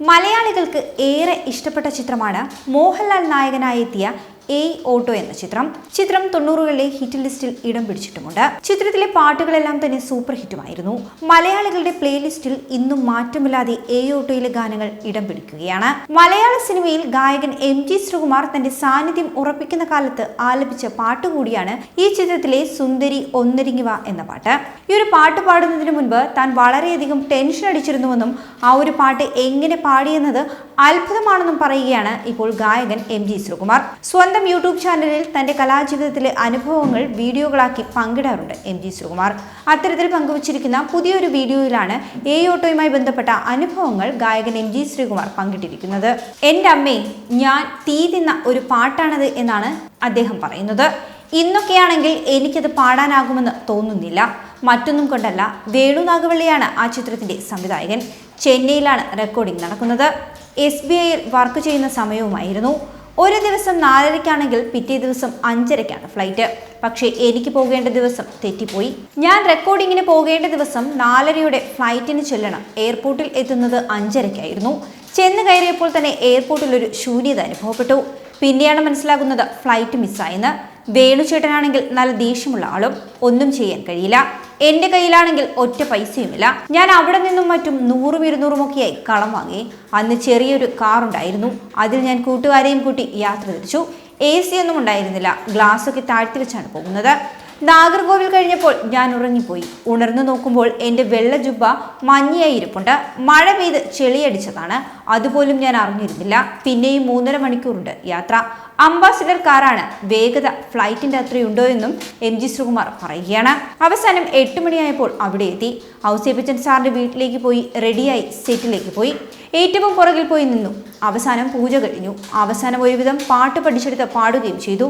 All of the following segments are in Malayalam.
മലയാളികൾക്ക് ഏറെ ഇഷ്ടപ്പെട്ട ചിത്രമാണ് മോഹൻലാൽ നായകനായി എയ് ഓട്ടോ എന്ന ചിത്രം. ചിത്രം തൊണ്ണൂറുകളിലെ ഹിറ്റ് ലിസ്റ്റിൽ ഇടം പിടിച്ചിട്ടുമുണ്ട്. ചിത്രത്തിലെ പാട്ടുകളെല്ലാം തന്നെ സൂപ്പർ ഹിറ്റുമായിരുന്നു. മലയാളികളുടെ പ്ലേലിസ്റ്റിൽ ഇന്നും മാറ്റമില്ലാതെ എ ഓട്ടോയിലെ ഗാനങ്ങൾ ഇടം പിടിക്കുകയാണ്. മലയാള സിനിമയിൽ ഗായകൻ എം ജി ശ്രീകുമാർ തന്റെ സാന്നിധ്യം ഉറപ്പിക്കുന്ന കാലത്ത് ആലപിച്ച പാട്ട് കൂടിയാണ് ഈ ചിത്രത്തിലെ സുന്ദരി ഒന്നരിങ്ങുവ എന്ന പാട്ട്. ഈ ഒരു പാട്ട് പാടുന്നതിന് മുൻപ് താൻ വളരെയധികം ടെൻഷൻ അടിച്ചിരുന്നുവെന്നും ആ ഒരു പാട്ട് എങ്ങനെ പാടിയെന്നത് അത്ഭുതമാണെന്നും പറയുകയാണ് ഇപ്പോൾ ഗായകൻ എം ജി ശ്രീകുമാർ. സ്വന്തം യൂട്യൂബ് ചാനലിൽ തന്റെ കലാജീവിതത്തിലെ അനുഭവങ്ങൾ വീഡിയോകളാക്കി പങ്കിടാറുണ്ട് എം ജി ശ്രീകുമാർ. അത്തരത്തിൽ പങ്കുവച്ചിരിക്കുന്ന പുതിയൊരു വീഡിയോയിലാണ് എ ഓട്ടോയുമായി ബന്ധപ്പെട്ട അനുഭവങ്ങൾ ഗായകൻ എം ജി ശ്രീകുമാർ പങ്കിട്ടിരിക്കുന്നത്. എന്റെ അമ്മേ ഞാൻ തീ തിന്ന ഒരു പാട്ടാണത് എന്നാണ് അദ്ദേഹം പറയുന്നത്. ഇന്നൊക്കെയാണെങ്കിൽ എനിക്കത് പാടാനാകുമെന്ന് തോന്നുന്നില്ല. മറ്റൊന്നും കൊണ്ടല്ല വേണു നാഗവള്ളിയാണ് ആ ചിത്രത്തിന്റെ സംവിധായകൻ. ചെന്നൈയിലാണ് റെക്കോർഡിംഗ് നടക്കുന്നത്. എസ് ബി ഐയിൽ വർക്ക് ചെയ്യുന്ന സമയവുമായിരുന്നു. ഒരു ദിവസം നാലരയ്ക്കാണെങ്കിൽ പിറ്റേ ദിവസം അഞ്ചരയ്ക്കാണ് ഫ്ലൈറ്റ്. പക്ഷേ എനിക്ക് പോകേണ്ട ദിവസം തെറ്റിപ്പോയി. ഞാൻ റെക്കോർഡിങ്ങിന് പോകേണ്ട ദിവസം നാലരയുടെ ഫ്ലൈറ്റിന് ചെല്ലണം. എയർപോർട്ടിൽ എത്തുന്നത് അഞ്ചരയ്ക്കായിരുന്നു. ചെന്ന് കയറിയപ്പോൾ തന്നെ എയർപോർട്ടിൽ ഒരു ശൂന്യത അനുഭവപ്പെട്ടു. പിന്നെയാണ് മനസ്സിലാകുന്നത് ഫ്ലൈറ്റ് മിസ്സായെന്ന്. വേണുചേട്ടനാണെങ്കിൽ നല്ല ദേഷ്യമുള്ള ആളും ഒന്നും ചെയ്യാൻ കഴിയില്ല. എന്റെ കയ്യിലാണെങ്കിൽ ഒറ്റ പൈസയുമില്ല. ഞാൻ അവിടെ നിന്നും മറ്റും നൂറും ഇരുന്നൂറും ഒക്കെയായി കളം വാങ്ങി. അന്ന് ചെറിയൊരു കാർ ഉണ്ടായിരുന്നു. അതിൽ ഞാൻ കൂട്ടുകാരെയും കൂട്ടി യാത്ര തിരിച്ചു. എ സി ഒന്നും ഉണ്ടായിരുന്നില്ല. ഗ്ലാസ് ഒക്കെ താഴ്ത്തി വെച്ചാണ് പോകുന്നത്. നാഗർകോവിൽ കഴിഞ്ഞപ്പോൾ ഞാൻ ഉറങ്ങിപ്പോയി. ഉണർന്നു നോക്കുമ്പോൾ എന്റെ വെള്ള ജുബ്ബ മഞ്ഞയായി ഇരിപ്പുണ്ട്. മഴ പെയ്ത് ചെളിയടിച്ചതാണ്. അതുപോലും ഞാൻ അറിഞ്ഞിരുന്നില്ല. പിന്നെയും മൂന്നര മണിക്കൂറുണ്ട് യാത്ര. അംബാസിഡർ കാറാണ് വേഗത ഫ്ലൈറ്റിന്റെ അത്രയുണ്ടോ എന്നും എം ജി ശ്രീകുമാർ പറയുകയാണ്. അവസാനം എട്ട് മണിയായപ്പോൾ അവിടെ എത്തി. ഔസേപ്പച്ചൻ സാറിന്റെ വീട്ടിലേക്ക് പോയി റെഡിയായി സെറ്റിലേക്ക് പോയി. ഏറ്റവും പുറകിൽ പോയി നിന്നു. അവസാനം പൂജ കഴിഞ്ഞു. അവസാനം ഒരുവിധം പാട്ട് പഠിച്ചെടുത്ത് പാടുകയും ചെയ്തു.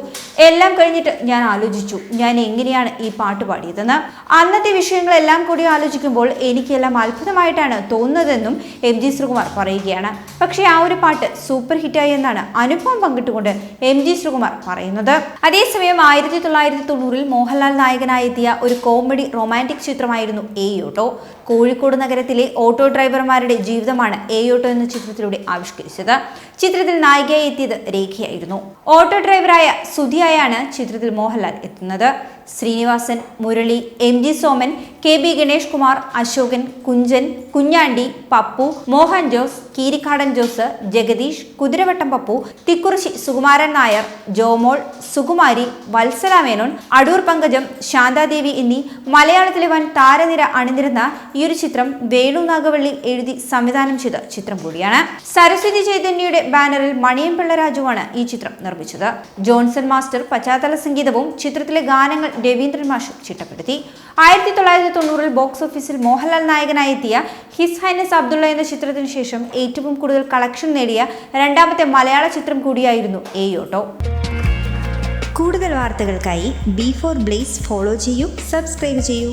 എല്ലാം കഴിഞ്ഞിട്ട് ഞാൻ ആലോചിച്ചു ഞാൻ എങ്ങനെയാണ് ഈ പാട്ട് പാടിയതെന്ന്. അന്നത്തെ വിഷയങ്ങളെല്ലാം കൂടി ആലോചിക്കുമ്പോൾ എനിക്കെല്ലാം അത്ഭുതമായിട്ടാണ് തോന്നുന്നതെന്നും എം ജി ശ്രീകുമാർ പറയുകയാണ്. പക്ഷേ ആ ഒരു പാട്ട് സൂപ്പർ ഹിറ്റായി എന്നാണ് അനുഭവം പങ്കിട്ടുകൊണ്ട് എം ജി ശ്രീകുമാർ പറയുന്നത്. അതേസമയം ആയിരത്തി തൊള്ളായിരത്തി തൊണ്ണൂറിൽ മോഹൻലാൽ നായകനായെത്തിയ ഒരു കോമഡി റൊമാന്റിക് ചിത്രമായിരുന്നു എ ഓട്ടോ കോഴിക്കോട് നഗരത്തിലെ ഓട്ടോ ഡ്രൈവർമാരുടെ ജീവിതമാണ് എ ഓട്ടോ എന്ന ചിത്രത്തിലൂടെ ആവിഷ്കരിച്ചത്. ചിത്രത്തിൽ നായികയായി എത്തിയത് രേഖയായിരുന്നു. ഓട്ടോ ഡ്രൈവറായ സുധിയായാണ് ചിത്രത്തിൽ മോഹൻലാൽ എത്തുന്നത്. Sreenivasan Murali M G Soman K B Ganesh Kumar Ashokan Kunchan Kunjandi Pappu Mohan Jose Keerikkadan Jose Jagadish Kuthiravattam Pappu Thikkurissy Sukumaran Nair Jomol Sukumari Valsala Menon Adoor Pankajam Santhadevi എന്നീ മലയാളത്തിലെ വൻ താരനിര അണിനിരുന്ന ഈ ഒരു ചിത്രം വേണു നാഗവള്ളി എഴുതി സംവിധാനം ചെയ്ത ചിത്രം കൂടിയാണ്. സരസ്വതി ചൈതന്യയുടെ ബാനറിൽ മണിയം പിള്ളരാജുവാണ് ഈ ചിത്രം നിർമ്മിച്ചത്. ജോൺസൺ മാസ്റ്റർ പശ്ചാത്തല സംഗീതവും ചിത്രത്തിലെ ഗാനങ്ങൾ രവീന്ദ്രൻ മാഷും ചിട്ടപ്പെടുത്തി. ആയിരത്തി തൊള്ളായിരത്തി തൊണ്ണൂറിൽ ബോക്സ് ഓഫീസിൽ മോഹൻലാൽ നായകനായി എത്തിയ ഹിസ് ഹൈനസ് അബ്ദുള്ള എന്ന ചിത്രത്തിന് ശേഷം ഏറ്റവും കൂടുതൽ കളക്ഷൻ നേടിയ രണ്ടാമത്തെ മലയാള ചിത്രം കൂടിയായിരുന്നു എ ഓട്ടോ കൂടുതൽ വാർത്തകൾക്കായി ബി ഫോർ ബ്ലേസ് ഫോളോ ചെയ്യൂ സബ്സ്ക്രൈബ് ചെയ്യൂ.